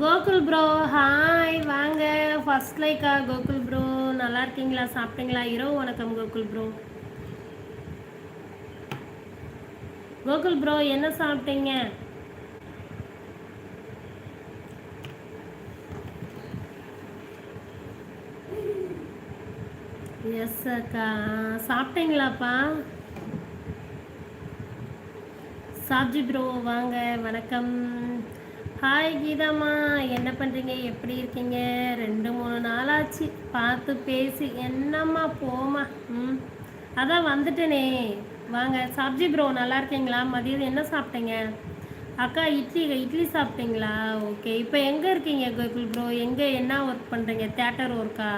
Gokul bro hi வாங்க. First லைக்கா Gokul bro நல்லா இருக்கீங்களா? சாப்பிட்டீங்களா? இரவு வணக்கம் கோகுல் ப்ரோ கோகுல் ப்ரோ என்ன சாப்பிட்டீங்க? எஸ் அக்கா. சாப்பிட்டீங்களாப்பா? சாப்ஜி ப்ரோ வாங்க. வணக்கம். ஹாய் கீதாம்மா. என்ன பண்ணுறீங்க எப்படி இருக்கீங்க? ரெண்டு மூணு நாளாச்சு. பார்த்து பேசி. என்னம்மா போமா ம். அதான் வந்துட்டேனே. வாங்க சாப்ஜி ப்ரோ நல்லா இருக்கீங்களா? மதியம் என்ன சாப்பிட்டீங்க? அக்கா இட்லி இட்லி சாப்பிட்டீங்களா? ஓகே. இப்போ எங்கே இருக்கீங்க கோகுல் ப்ரோ எங்கே என்ன ஒர்க் பண்ணுறீங்க தேட்டர் ஒர்க்கா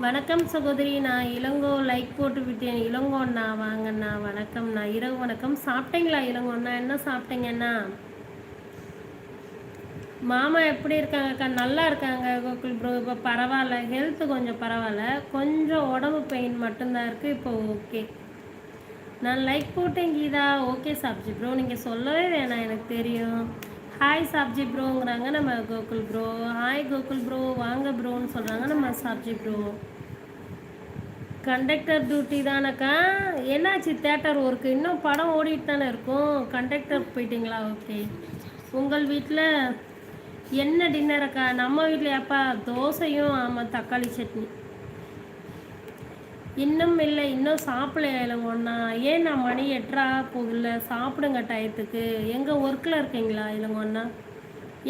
வணக்கம் சகோதரி. நான் இளங்கோ லைக் போட்டு விட்டேன். இளங்கோண்ணா வாங்கண்ணா. வணக்கம்ண்ணா இரவு வணக்கம். சாப்பிட்டீங்களா இளங்கோண்ணா? என்ன சாப்பிட்டீங்கண்ணா மாமா எப்படி இருக்காங்கக்கா நல்லா இருக்காங்க கோகுல் ப்ரோ இப்போ பரவாயில்ல. ஹெல்த்து கொஞ்சம் பரவாயில்ல. கொஞ்சம் உடம்பு பெயின் மட்டும்தான் இருக்குது இப்போ ஓகே நான் லைக் போட்டேன் கீதா. ஓகே சாப்ஜி ப்ரோ நீங்கள் சொல்லவே வேணாம். எனக்கு தெரியும். ஹாய் சாப்ஜி ப்ரோங்கிறாங்க நம்ம Gokul bro hi Gokul bro வாங்க ப்ரோன்னு சொல்கிறாங்க நம்ம சாப்ஜி ப்ரோ கண்டக்டர் டியூட்டி தானக்கா என்னாச்சு? தேட்டர் ஒர்க்கு இன்னும் படம் ஓடிட்டு தானே இருக்கும். கண்டக்டர் போயிட்டீங்களா? ஓகே உங்கள் வீட்டில் என்ன டின்னர் அக்கா? நம்ம வீட்டில் அப்பா தோசையும் ஆமாம் தக்காளி சட்னி. இன்னும் இல்லை இன்னும் சாப்பிடல ஒன்றா ஏன் நான் மணி எட்டரா போகல சாப்பிடுங்க டயத்துக்கு. எங்கள் ஒர்க்கில் இருக்கீங்களா இளங்கொண்ணா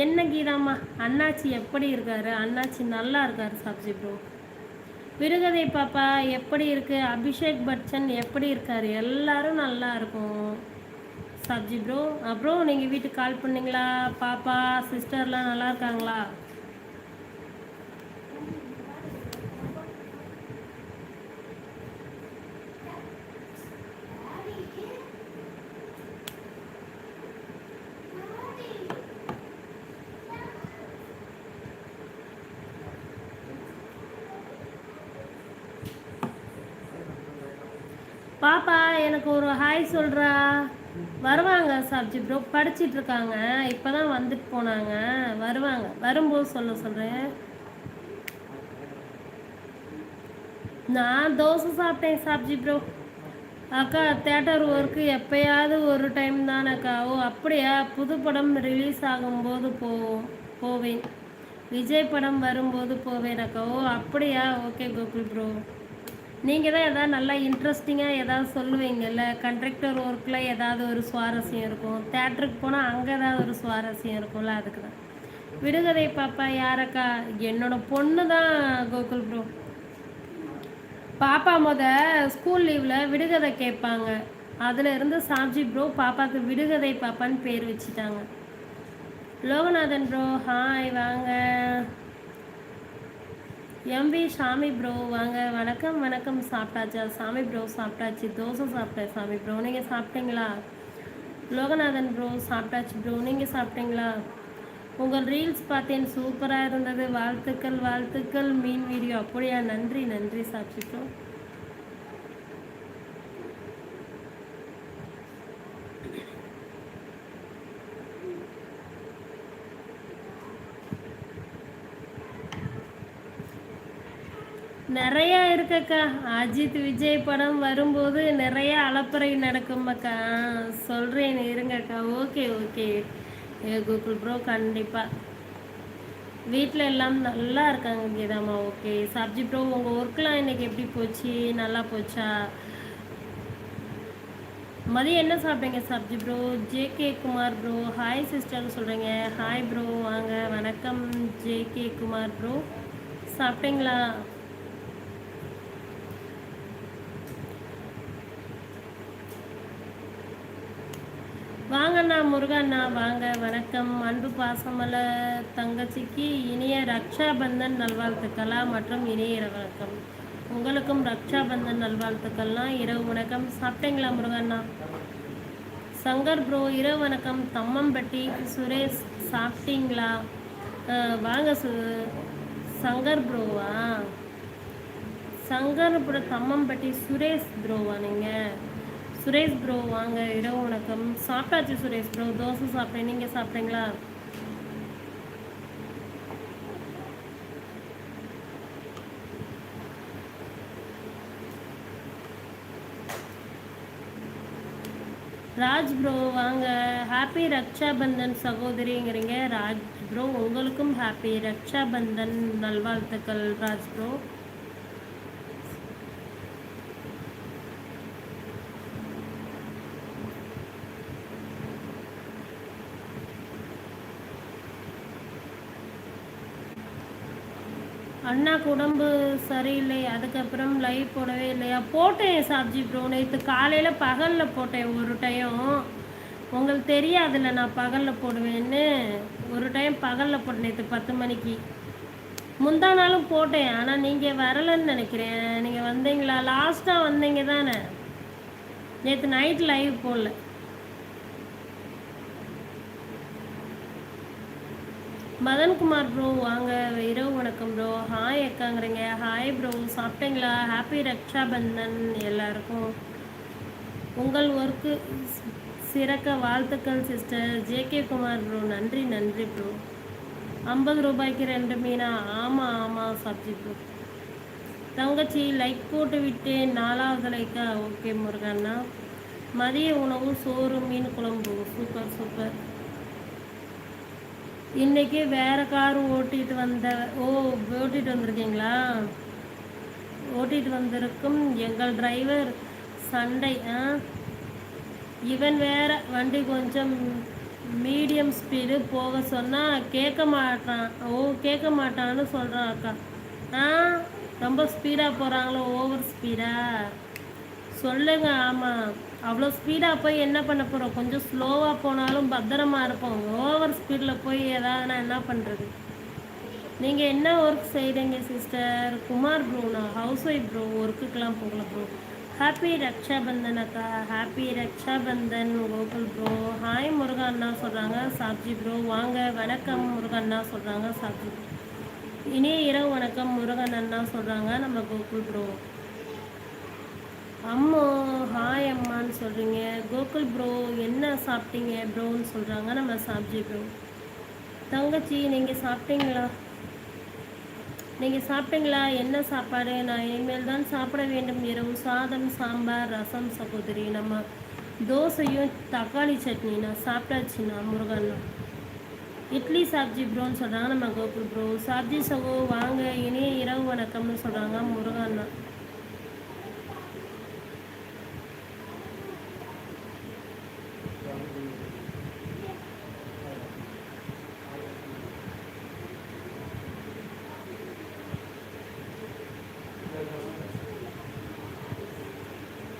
என்ன கீதாம்மா? அண்ணாச்சி எப்படி இருக்காரு? அண்ணாச்சி நல்லா இருக்காரு சப்ஜி ப்ரோ விருகதை பாப்பா எப்படி இருக்கு? அபிஷேக் பச்சன் எப்படி இருக்காரு? எல்லாரும் நல்லா இருக்கும். சப்ஜி ப்ரோ அப்புறம் நீங்கள் வீட்டுக்கு கால் பண்ணீங்களா? பாப்பா சிஸ்டர்லாம் நல்லா இருக்காங்களா? பாப்பா எனக்கு ஒரு ஹாய் சொல்கிறா வருவாங்க சப்ஜி ப்ரோ படிச்சிட்டு இருக்காங்க இப்போ தான் வந்துட்டு போனாங்க. வருவாங்க. வரும்போது சொல்ல சொல்கிறேன் நான் தோசை சாப்பிட்டேன் சாப்ஜி ப்ரோ அக்கா தேட்டர் ஒர்க்கு எப்பயாவது ஒரு டைம் தானக்கா ஓ அப்படியா? புது படம் ரிலீஸ் ஆகும்போது போவோம் போவேன். விஜய் படம் வரும்போது போவேன் அக்கா. ஓ அப்படியா? ஓகே கோகுல் ப்ரோ நீங்கள் தான் எதாவது நல்லா இன்ட்ரெஸ்டிங்காக எதாவது சொல்லுவீங்கல்ல? கண்ட்ரக்டர் ஒர்க்கில் ஏதாவது ஒரு சுவாரஸ்யம் இருக்கும். தேட்டருக்கு போனால் அங்கே ஏதாவது ஒரு சுவாரஸ்யம் இருக்கும்ல அதுக்கு தான் விடுகதை பாப்பா யாரக்கா? என்னோட பொண்ணு தான் கோகுல் ப்ரோ பாப்பா முத ஸ்கூல் லீவில் விடுகதை கேட்பாங்க. அதில் இருந்து சாப்ஜி ப்ரோ பாப்பாவுக்கு விடுகதை பாப்பான்னு பேர் வச்சுட்டாங்க. லோகநாதன் ப்ரோ ஹாய் வாங்க. எம்பி சாமி ப்ரோ வாங்க. வணக்கம் வணக்கம். சாப்பிட்டாச்சா? சாமி ப்ரோ சாப்பிட்டாச்சு. தோசை சாப்பிட்டேன் சாமி ப்ரோ. நீங்கள் சாப்பிட்டீங்களா? லோகநாதன் ப்ரோ சாப்பிட்டாச்சு ப்ரோ. நீங்கள் சாப்பிட்டீங்களா? உங்கள் ரீல்ஸ் பார்த்தேன். சூப்பராக இருந்தது. வாழ்த்துக்கள் வாழ்த்துக்கள். மீன் வீடியோ. அப்படியா? நன்றி நன்றி சாப்பிட்டு நிறையா இருக்கக்கா. அஜித் விஜய் படம் வரும்போது நிறைய அலப்பறை நடக்கும்க்கா சொல்கிறேன் இருங்கக்கா. Okay okay. கூகுள் ப்ரோ கண்டிப்பாக வீட்டில் எல்லாம் நல்லா இருக்காங்க கீதாம்மா. ஓகே. சப்ஜி ப்ரோ உங்கள் ஒர்க்லாம் இன்றைக்கி எப்படி போச்சு? நல்லா போச்சா? மதியம் என்ன சாப்பிட்டீங்க Sabji bro? J K Kumar bro. Hi சிஸ்டர்னு சொல்கிறீங்க ஹாய் ப்ரோ வாங்க. வணக்கம் ஜே கே குமார் ப்ரோ. சாப்பிட்டீங்களா? வாங்கண்ணா முருகண்ணா வாங்க வணக்கம். அன்பு பாசமல தங்கச்சிக்கு இனிய ரக்ஷாபந்தன் நல்வாழ்த்துக்களா மற்றும் இனிய வணக்கம். உங்களுக்கும் ரக்ஷாபந்தன் நல்வாழ்த்துக்கள்லாம் இரவு வணக்கம். சாப்பிட்டீங்களா முருகண்ணா? சங்கர் ப்ரோ இரவு வணக்கம். தம்மம்பட்டி சுரேஷ் சாப்பிட்டீங்களா? வாங்க சு சங்கர் ப்ரோவா? சங்கர் ப்ரோ தம்மம்பட்டி சுரேஷ் ப்ரோவா நீங்கள் சுரேஷ் ப்ரோ வாங்க இரவு வணக்கம். சாப்பிட்டாச்சு சுரேஷ் ப்ரோ தோசை சாப்பிட்டேன். நீங்கள் சாப்பிட்டீங்களா? ராஜ் ப்ரோ வாங்க. ஹாப்பி ரக்ஷாபந்தன் சகோதரிங்கிறீங்க. ராஜ் ப்ரோ உங்களுக்கும் ஹாப்பி ரக்ஷாபந்தன் நல்வாழ்த்துக்கள் ராஜ் ப்ரோ அண்ணாக்கு உடம்பு சரியில்லை அதுக்கப்புறம் லைவ் போடவே இல்லையா? போட்டேன் சாப்ஜி ப்ரோ நேற்று காலையில் பகலில் போட்டேன் ஒரு டைம் உங்களுக்கு தெரியாதுல்ல நான் பகலில் போடுவேன்னு. ஒரு டைம் பகலில் போட்டேன் நேற்று பத்து மணிக்கு. முந்தா நாளும் போட்டேன் ஆனால் நீங்கள் வரலன்னு நினைக்கிறேன். நீங்கள் வந்தீங்களா? லாஸ்ட்டாக வந்தீங்க தானே நேற்று நைட் லைவ் போடல. மதன்குமார் ப்ரோ வாங்க. இரவு வணக்கம் ப்ரோ ஹாய் அக்காங்கிறீங்க. ஹாய் ப்ரோ சாப்பிட்டீங்களா? ஹாப்பி ரக்ஷாபந்தன் எல்லாருக்கும். உங்கள் ஒர்க்கு சிறக்க வாழ்த்துக்கள் சிஸ்டர் ஜேகே குமார் ப்ரோ நன்றி நன்றி ப்ரோ ஐம்பது ரூபாய்க்கு ரெண்டு மீனா? ஆமாம் ஆமாம் சப்ஜி ப்ரோ தங்கச்சி லைக் போட்டு விட்டேன். நாலாவது லைக்கா ஓகே முருகண்ணா. மதிய உணவு சோறு மீன் குழம்பு. சூப்பர் சூப்பர் இன்னைக்கு வேற கார் ஓட்டிட்டு வந்த ஓ ஓட்டிட்டு வந்திருக்கீங்களா? ஓட்டிட்டு வந்திருக்கும் எங்கள் டிரைவர் சண்டை ஆ? இவன் வேற வண்டி கொஞ்சம் மீடியம் ஸ்பீடு போக சொன்னால் கேட்க மாட்டான். ஓ கேட்க மாட்டான்னு சொல்கிறான் அக்கா. ஆ? ரொம்ப ஸ்பீடாக போகிறாங்களோ ஓவர் ஸ்பீடாக சொல்லுங்க ஆமாம் அவ்வளோ ஸ்பீடாக போய் என்ன பண்ண போகிறோம் கொஞ்சம் ஸ்லோவாக போனாலும் பத்திரமா இருப்போம். ஓவர் ஸ்பீடில் போய் ஏதாவதுனா என்ன பண்ணுறது நீங்கள் என்ன ஒர்க் செய்கிறீங்க சிஸ்டர் குமார் ப்ரோ நான் ஹவுஸ் ஒய்ஃப் ப்ரோ ஒர்க்குக்கெலாம் போகல ப்ரோ ஹாப்பி ரக்ஷாபந்தன் அக்கா happy Rakshabandhan Gokul bro hi Muruga அண்ணா சொல்கிறாங்க சாப்ஜி ப்ரோ வாங்க வணக்கம் முருகா அண்ணா சொல்கிறாங்க சாப்ஜி இனிய இரவு வணக்கம் முருகன் அண்ணா சொல்கிறாங்க நம்ம கோகுல் ப்ரோ அம்மா லோக்கல் கோகுல் ப்ரோ என்ன சாப்பிட்டீங்க ப்ரோன்னு சொல்கிறாங்க நம்ம சாப்ஜி ப்ரோ தங்கச்சி நீங்கள் சாப்பிட்டீங்களா? நீங்கள் சாப்பிட்டீங்களா? என்ன சாப்பாடு? நான் இனிமேல் தான் சாப்பிட வேண்டும். இரவு சாதம் சாம்பார் ரசம் சகோதரி. நம்ம தோசையும் தக்காளி சட்னி. நான் சாப்பிட்டாச்சுண்ணா முருகண்ணா இட்லி சாப்ஜி ப்ரோன்னு சொல்கிறாங்க நம்ம கோகுல் ப்ரோ சாப்ஜி சகோ வாங்க இனிய இரவு வணக்கம்னு சொல்கிறாங்க முருகண்ணா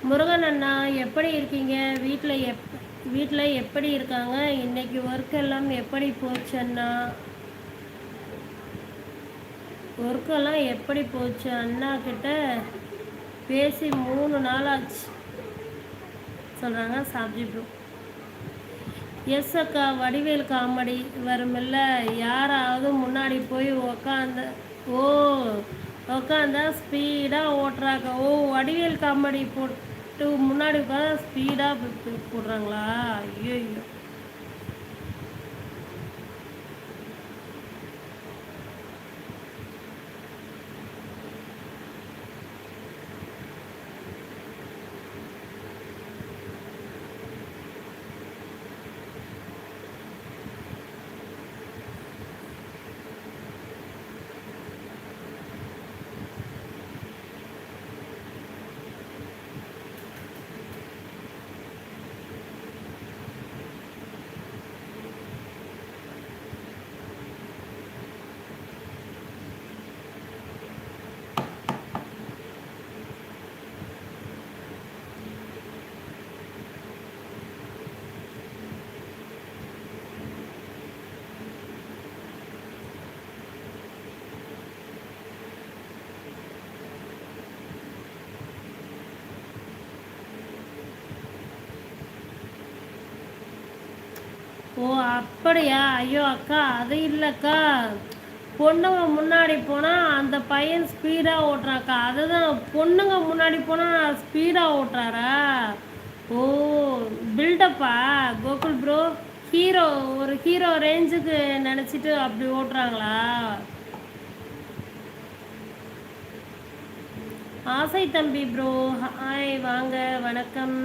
முருகன் அண்ணா எப்படி இருக்கீங்க? வீட்டில் எப் வீட்டில் எப்படி இருக்காங்க? இன்னைக்கு ஒர்க் எல்லாம் எப்படி போச்சு அண்ணா? ஒர்க்கெல்லாம் எப்படி போச்சு அண்ணா கிட்ட? பேசி மூணு நாள் ஆச்சு. சொல்கிறாங்க சாப்ஜி ப்ரோ எஸ் அக்கா வடிவேல் காமெடி வருமில்ல. யாராவது முன்னாடி போய் உக்காந்து ஓ உக்காந்தா ஸ்பீடாக ஓட்டுறாங்க. ஓ வடிவேல் காமெடி போட்டு டூ முன்னாடி உட்காந்து ஸ்பீடாக போடுறாங்களா? ஐயோ ஐயோ ஓ அப்படியா? ஐயோ அக்கா அது இல்லைக்கா. பொண்ணுங்க முன்னாடி போனால் அந்த பையன் ஸ்பீடாக ஓட்டுறாக்கா. அதுதான் பொண்ணுங்க முன்னாடி போனால் ஸ்பீடாக ஓட்டுறாரா? ஓ பில்டப்பா கோகுல் ப்ரோ ஹீரோ ஒரு ஹீரோ ரேஞ்சுக்கு நினச்சிட்டு அப்படி ஓட்டுறாங்களா? ஆசை தம்பி ப்ரோ ஹாய் வாங்க வணக்கம்.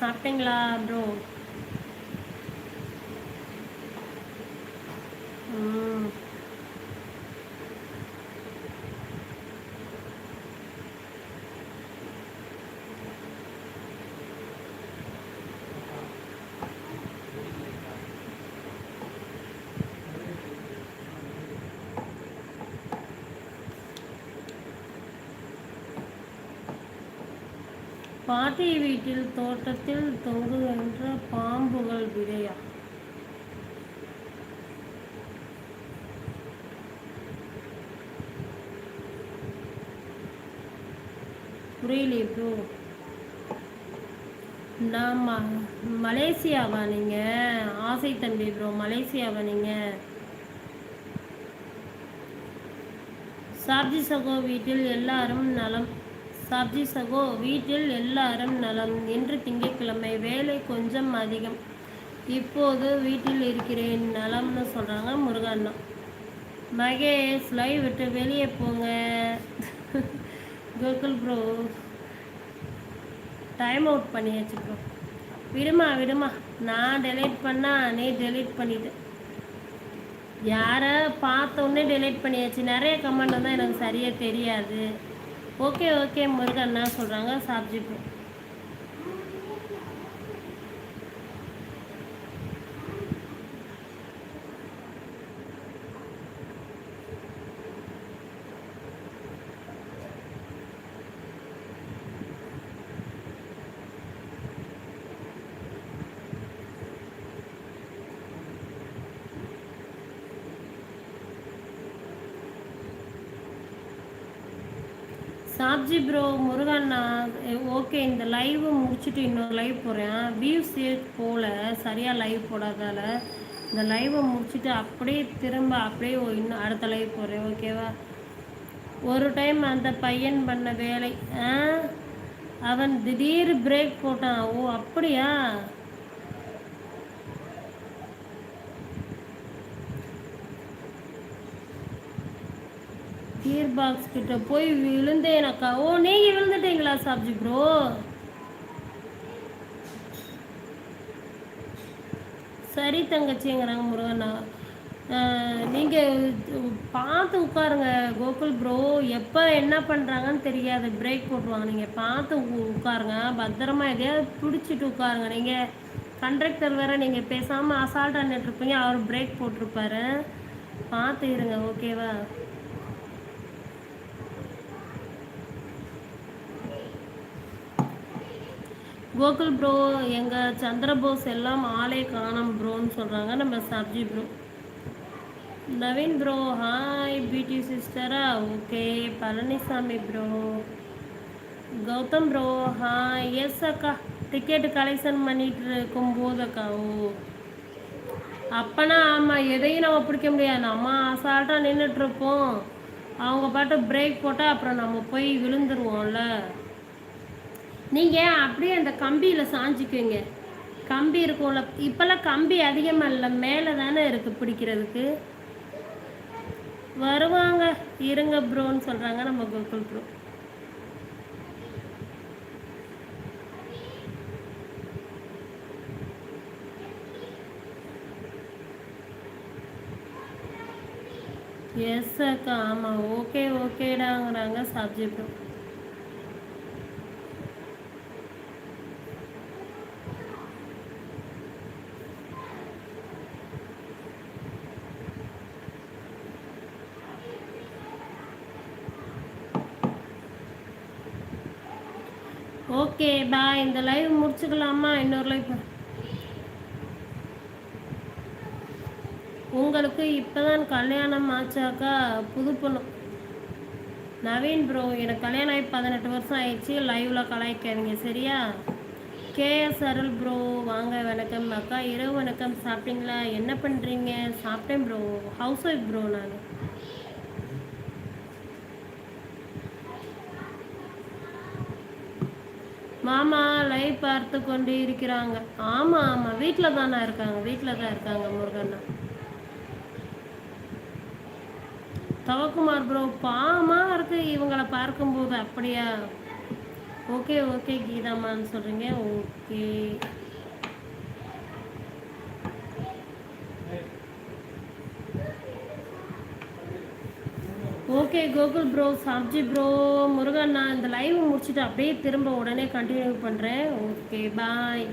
சாப்பிட்டீங்களா ப்ரோ பாட்டி வீட்டில் தோட்டத்தில் தொங்குகின்ற பாம்புகள் விதையா? புரியலையே ப்ரோ நான் ம மலேசியாவா நீங்கள் ஆசை தம்பி ப்ரோ மலேசியாவா நீங்கள் சாப்ஜி சகோ வீட்டில் எல்லாரும் நலம். சாப்ஜி சகோ வீட்டில் எல்லாரும் நலம். இன்று திங்கட்கிழமை வேலை கொஞ்சம் அதிகம். இப்போது வீட்டில் இருக்கிறேன். நலம்னு சொல்கிறாங்க முருகண்ணா. மகேஷ் லைவ் விட்டு வெளியே போங்க. கோகுல் ப்ரோ டைம் அவுட் பண்ணியாச்சு ப்ரோ விடுமா விடுமா. நான் டெலீட் பண்ணால் நீ டெலீட் பண்ணிவிட்டேன் யாரை பார்த்த உடனே டெலீட் பண்ணியாச்சு. நிறைய கமெண்ட் தான் எனக்கு சரியாக தெரியாது. ஓகே ஓகே முருகன் என்ன சொல்கிறாங்க சாப்ஜி ப்ரோ சாப்ஜி ப்ரோ முருகண்ணா ஓகே இந்த லைவ் முடிச்சுட்டு இன்னொரு லைவ் போகிறேன் வியூஸ் போகல சரியாக லைவ் போடாதால இந்த லைவை முடிச்சுட்டு அப்படியே திரும்ப அப்படியே இன்னும் அடுத்த லைவ் போகிறேன் ஓகேவா ஒரு டைம் அந்த பையன் பண்ண வேலை அவன் திடீர் பிரேக் போட்டான். ஓ அப்படியா? கியர் பாக்ஸ் கிட்ட போய் விழுந்தேனக்கா ஓ நீங்க விழுந்துட்டீங்களா சாப்ஜி ப்ரோ சரி தங்கச்சிங்கிறாங்க முருகண்ணா. நீங்கள் பார்த்து உட்காருங்க கோகுல் ப்ரோ எப்போ என்ன பண்ணுறாங்கன்னு தெரியாது. பிரேக் போட்டுருவாங்க. நீங்கள் பார்த்து உட்காருங்க. பத்திரமா எதையாவது பிடிச்சிட்டு உட்காருங்க. நீங்கள் கண்டக்டர் வேறு நீங்கள் பேசாமல் அசால்ட்டாக நின்றுருப்பீங்க அவர் பிரேக் போட்டிருப்பாரு. பார்த்து இருங்க ஓகேவா கோகுல் ப்ரோ எங்கள் சந்திரபோஸ் எல்லாம் ஆளே காணம் ப்ரோன்னு சொல்கிறாங்க நம்ம Sabji bro Naveen bro hi beauty சிஸ்டரா okay Palanisamy bro Gautham bro hi yes அக்கா. டிக்கெட் கலெக்ஷன் பண்ணிட்டு இருக்கும் போது அக்கா ஓ. அப்போனா ஆமாம் எதையும் நம்ம பிடிக்க முடியாது. நம்ம அசால்ட்டாக நின்றுட்டுருப்போம் அவங்க பாட்டு பிரேக் போட்டால் அப்புறம் நம்ம போய் விழுந்துருவோம்ல. நீங்கள் அப்படியே அந்த கம்பியில் சாஞ்சிக்குங்க கம்பி இருக்கும்ல இப்போல்லாம் கம்பி அதிகமாக இல்லை மேலே தானே இருக்குது பிடிக்கிறதுக்கு. வருவாங்க இருங்க ப்ரோன்னு சொல்கிறாங்க நம்ம கோகுல் ப்ரோ எஸ் அக்கா. ஆமாம் ஓகே ஓகேடாங்கிறாங்க சப்ஜெக்ட் ஓகே பாய் இந்த லைவ் முடிச்சுக்கலாமா? இன்னொரு லைவ் உங்களுக்கு இப்போதான் கல்யாணம் ஆச்சாக்கா புது பொண்ணு. நவீன் ப்ரோ எனக்கு கல்யாணம் ஆகி பதினெட்டு வருஷம் ஆயிடுச்சு. லைவில் கலாய்க்காதீங்க சரியா? கேஎஸ் அருள் ப்ரோ வாங்க வணக்கம். அக்கா இரவு வணக்கம். சாப்பிட்டீங்களா? என்ன பண்ணுறீங்க சாப்பிட்டேன் ப்ரோ ஹவுஸ் ஒய்ஃப் ப்ரோ நான். மாமா லைவ் பார்த்து கொண்டு இருக்கிறாங்க. ஆமாம் ஆமாம் வீட்டில் தானே இருக்காங்க. வீட்டில் தான் இருக்காங்க முருகண்ணா. தவக்குமார் ப்ரோ பாவமாக இருக்கு. இவங்களை பார்க்கும்போது அப்படியா? ஓகே ஓகே கீதாமான்னு சொல்கிறீங்க okay okay Gokul bro Sabji bro Murugan நான் இந்த லைவ் முடிச்சுட்டு அப்படியே திரும்ப உடனே கண்டினியூ பண்ணுறேன் ஓகே பாய்